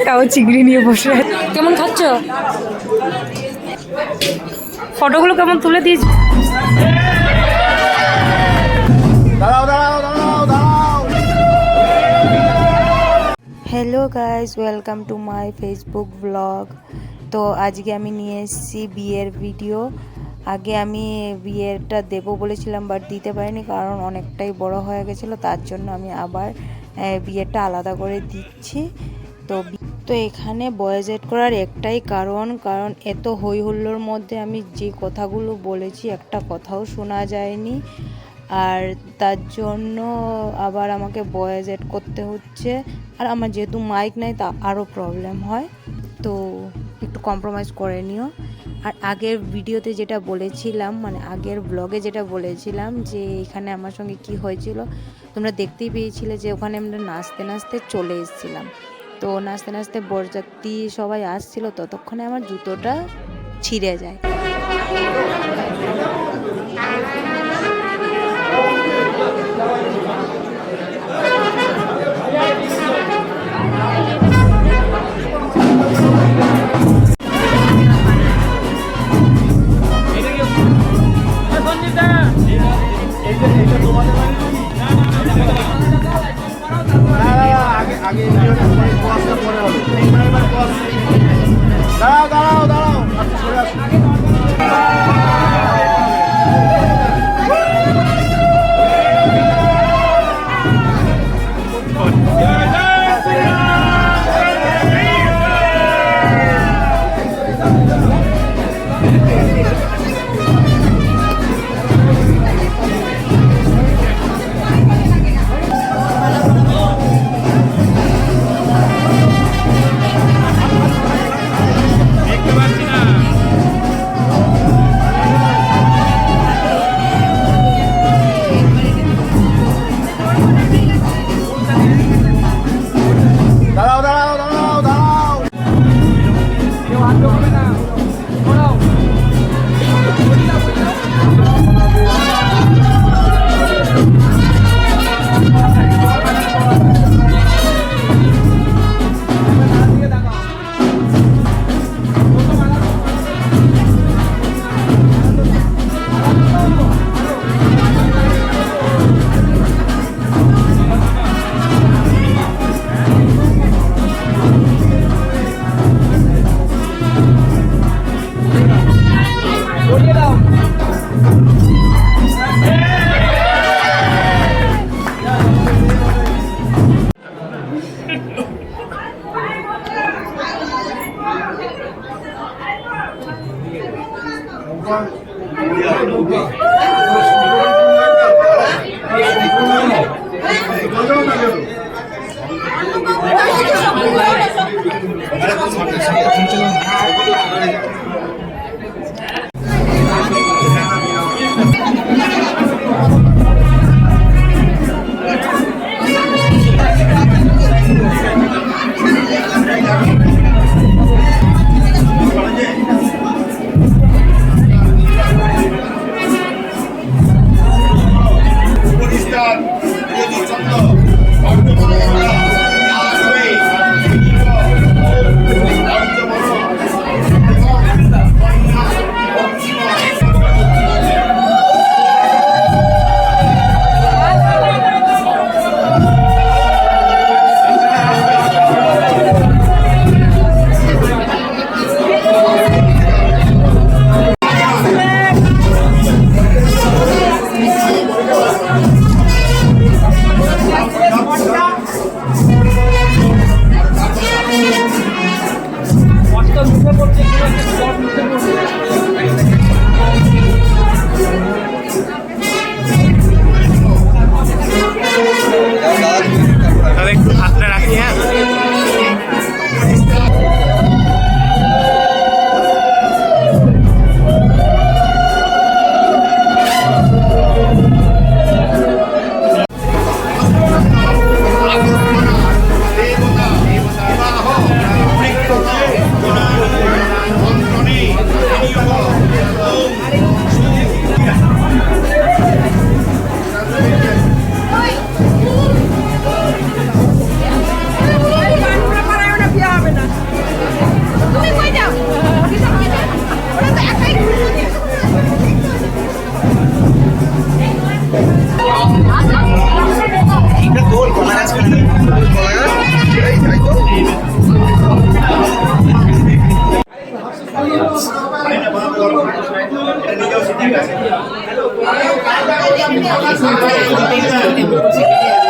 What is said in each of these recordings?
তাও চিংড়ি নিয়ে বসে কেমন খাচ্ছ? ফটোগুলো কেমন তুলে দিয়েছ? Hello guys welcome to my Facebook blog তো আজকে আমি নিয়ে এসেছি বিয়ের ভিডিও আগে আমি বিয়েরটা দেবো বলেছিলাম বাট দিতে পারিনি কারণ অনেকটাই বড় হয়ে গেছিল তার জন্য আমি আবার আহ, বিয়েরটা আলাদা করে দিচ্ছি। তো তো এখানে বয়েজ এড করার একটাই কারণ কারণ এত হই হুল্লোর মধ্যে আমি যে কথাগুলো বলেছি, একটা কথাও শোনা যায়নি। আর তার জন্য আবার আমাকে বয়েজ এড করতে হচ্ছে। আর আমার যেহেতু মাইক নাই, তা আরও প্রবলেম হয়। তো একটু কম্প্রোমাইজ করে নিও। আর আগের ভিডিওতে যেটা বলেছিলাম মানে আগের ব্লগে যেটা বলেছিলাম, যে এখানে আমার সঙ্গে কি হয়েছিল, তোমরা দেখতেই পেয়েছিলে যে ওখানে আমরা নাচতে নাচতে চলে এসেছিলাম। তো নাচতে নাচতে বরযাত্রী সবাই আসছিল ততক্ষণে আমার জুতোটা ছিঁড়ে যায়। Okay. yeah. Gracias.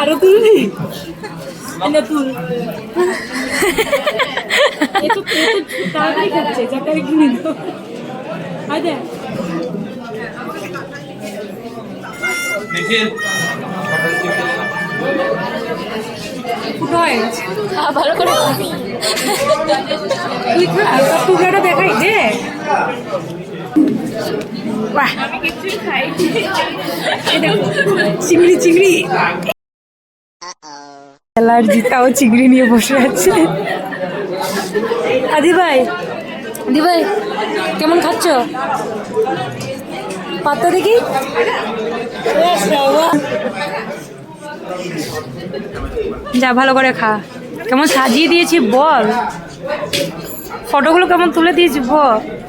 আরও তুলবি তুল। তো তাড়াতাড়ি কিনে দাও ভালো করে তুই টুকরাটা দেখাই দে। বাহ। চিংড়ি চিংড়ি। অ্যালার্জি তাও চিংড়ি নিয়ে বসে আছে। আদি ভাই আদি ভাই, কেমন খাচ্ছ? পাত্তা দেখি। যা, ভালো করে খা। কেমন সাজিয়ে দিয়েছি, বল। ফটোগুলো কেমন তুলে দিয়েছি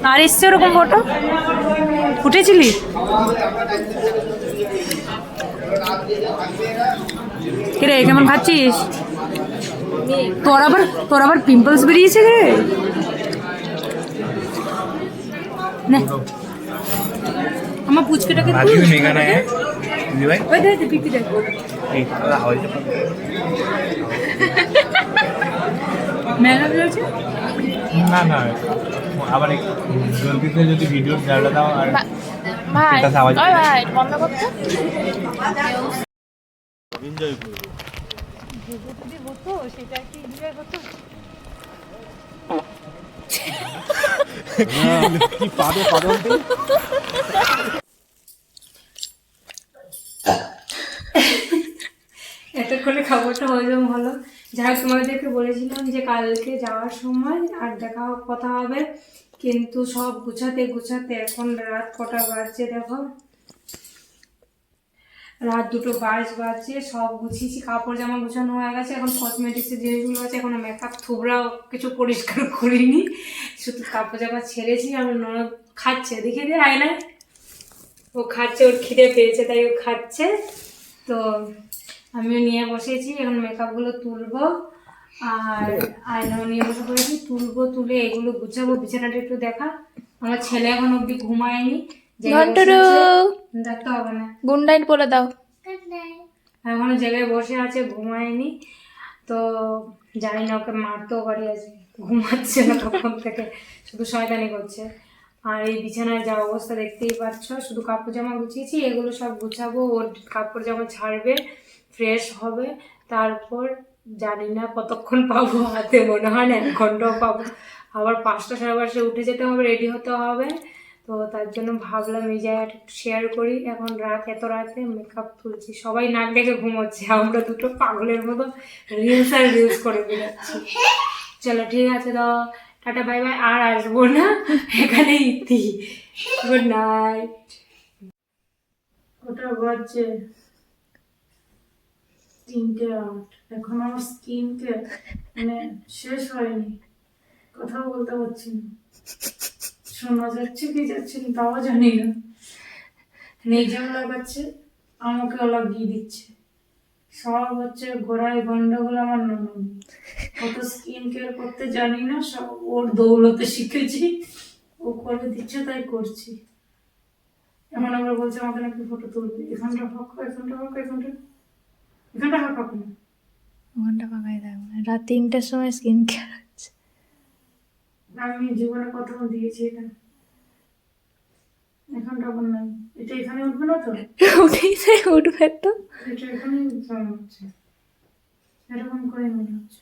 আর এসছে ওরকম ফটো? উঠেছিলি কিরে কেমন খাচ্ছিস? তোর আবার তোর আবার পিম্পলস বেরিয়েছে রে। আমার পুচকেটাকে তুই না না আবার জলদিতে যদি ভিডিও জায়গা দাও আর ভাই কি এতক্ষণে খবরটা হজম হলো যাই হোক, তোমাদেরকে বলেছিলাম যে কালকে যাওয়ার সময় আর দেখা কথা হবে। কিন্তু সব গুছাতে গুছাতে এখন রাত কটা বাজছে দেখো। রাত দুটো বাইশ বাজছে, সব গুছিয়েছি, কাপড় জামা গুছানো হয়ে গেছে। এখন কসমেটিক্সের জিনিসগুলো আছে, এখনও মেকআপ থুবড়াও কিছু পরিষ্কার করিনি। শুধু কাপড় জামা ছেড়েছি আমার ননদ খাচ্ছে, দেখে দে আয়নায়। ও খাচ্ছে, ওর খিদে পেয়েছে, তাই ও খাচ্ছে। তো আমিও নিয়ে বসেছি এখন মেকআপগুলো তুলবো আর আয়নাও নিয়ে বসে পড়েছি তুলবো তুলে এগুলো গুছাবো বিছানাটা একটু দেখা। আমার ছেলে এখন অব্দি ঘুমায়নি দেখতে হবে না। গুড নাইট বলে দাও। এখনও জায়গায় বসে আছে ঘুমায়নি। তো জানি না ওকে মারতেও পারি আছে ঘুমাচ্ছে না তখন থেকে শুধু শয়তানি করছে। আর এই বিছানায় যা অবস্থা দেখতেই পাচ্ছ শুধু কাপড় জামা গুছিয়েছি এগুলো সব গুছাবো ওর কাপড় জামা ছাড়বে। ফ্রেশ হবে, তারপর জানি না কতক্ষণ পাবো হাতে, মনে হয় না, এক ঘন্টাও পাবো। আবার পাঁচটা সাড়ে পাঁচটা উঠে যেতে হবে রেডি হতে হবে। তো তার জন্য ভাবলাম এই জায়গাটা একটু শেয়ার করি। এখন রাত, এত রাতে মেকআপ তুলছি। সবাই নাক ডেকে ঘুমোচ্ছে, আমরা দুটো পাগলের মতো রিলস আর রিলস করে বেরোচ্ছি চলো, ঠিক আছে তো। টাটা বাই বাই আর আসব না। এখানে ইতি। গুড নাইট ওটা বাজছে? তিনটে আট এখন আমার স্কিন কে মানে শেষ হয়নি। কথাও বলতে পারছি না। শোনা যাচ্ছে কি যাচ্ছে না তাও জানি না। নিজেও লাগাচ্ছে, আমাকেও লাগিয়ে দিচ্ছে। সব হচ্ছে গোড়ায় গন্ডগোল আমার ননদ কত স্কিন কেয়ার করতে জানি না, সব ওর দৌলতে শিখেছি। ও করে দিচ্ছে, তাই করছি। এখন আবার বলছে আমাকে নাকি ফটো তুলবে। এখানটা ফাঁক এখানটা ফাঁক এখানটা ফাঁক না ঘণ্টা ফাঁকাই থাকবে রাত তিনটার সময় স্কিন কেয়ার হচ্ছে আমি জীবনে দিয়েছি এটা। নাই। এটা এখানে উঠবে না তো? উঠেই সে উঠবে তো। এটা এখানে হচ্ছে। এরকম করে মনে হচ্ছে।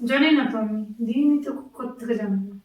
জানি না তো আমি। দিইনি তো কত থেকে জানব।